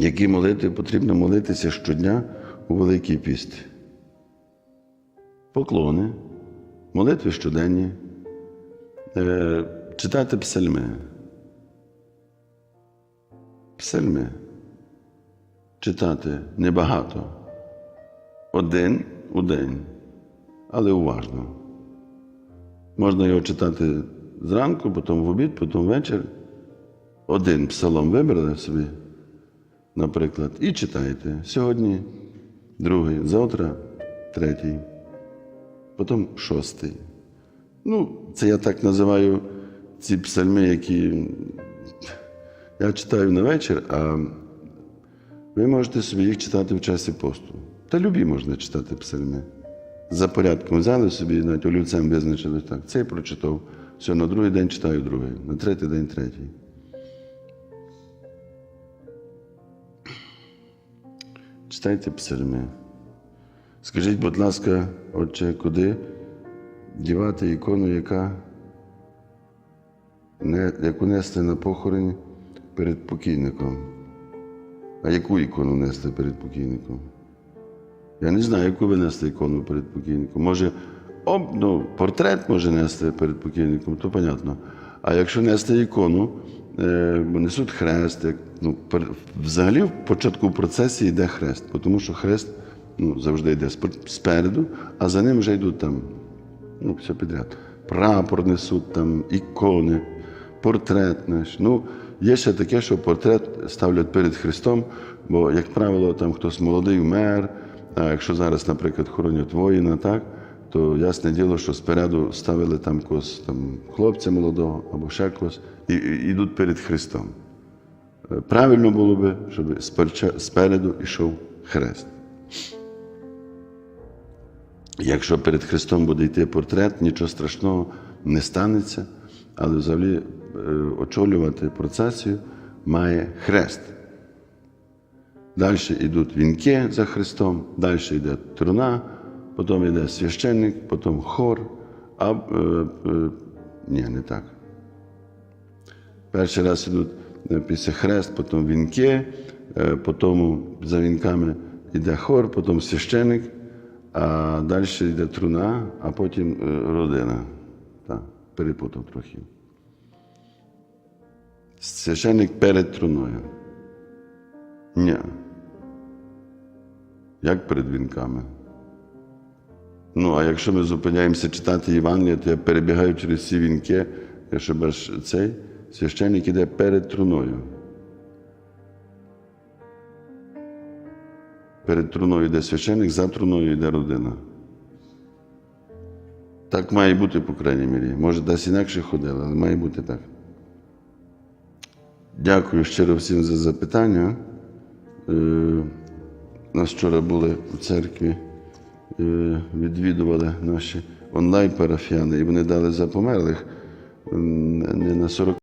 Які молитви потрібно молитися щодня у Великий піст? Поклони, молитви щоденні, е, читати псальми. Псальми. Читати небагато. Один у день, але уважно. Можна його читати зранку, потім в обід, потім ввечері. Один псалом вибрали собі, наприклад, і читаєте. Сьогодні другий, завтра третій, потім шостий. Ну, це я так називаю ці псальми, які я читаю на вечір, а ви можете собі їх читати в часі посту. Та любі можна читати псальми. За порядком взяли собі, навіть олівцем визначили так. Цей прочитав. Все, на другий день читаю другий, на третій день третій. Читайте псальми. Скажіть, будь ласка, отче, куди дівати ікону, яка не, яку нести на похороні перед покійником? А яку ікону нести перед покійником? Я не знаю, яку ви нести ікону перед покійником. Може, об, ну, портрет може нести перед покійником, то понятно. А якщо нести ікону, несуть хрест, як, ну, взагалі в початку процесії йде хрест, тому що хрест ну, завжди йде спереду, а за ним вже йдуть там ну, все підряд. Прапор несуть, там, ікони, портрет наш. Ну, є ще таке, що портрет ставлять перед Христом, бо, як правило, там хтось молодий вмер, а якщо зараз, наприклад, хоронять воїна, так, то ясне діло, що спереду ставили там когось там, хлопця молодого або ще когось, і, і йдуть перед Христом. Е, Правильно було би, щоб спереду йшов хрест. Якщо перед Христом буде йти портрет, нічого страшного не станеться, але взагалі е, очолювати процесію має хрест. Далі йдуть вінки за Христом, далі йде труна, потім йде священник, потім хор. А, е, е, ні, не так. Перший раз йдуть е, після хрест, потім вінки, е, потім за вінками йде хор, потім священик, а далі йде труна, а потім е, родина. Так, перепутав трохи. Священик перед труною. Ні. Як перед вінками? Ну, а якщо ми зупиняємося читати Євангелія, то я перебігаю через ці вінки, щоб аж цей священник іде перед труною. Перед труною йде священник, за труною йде родина. Так має бути, по крайній мірі. Може, десь інакше ходили, але має бути так. Дякую щиро всім за запитання. Е, нас вчора були у церкві, відвідували наші онлайн-парафіяни, і вони дали за померлих не на 40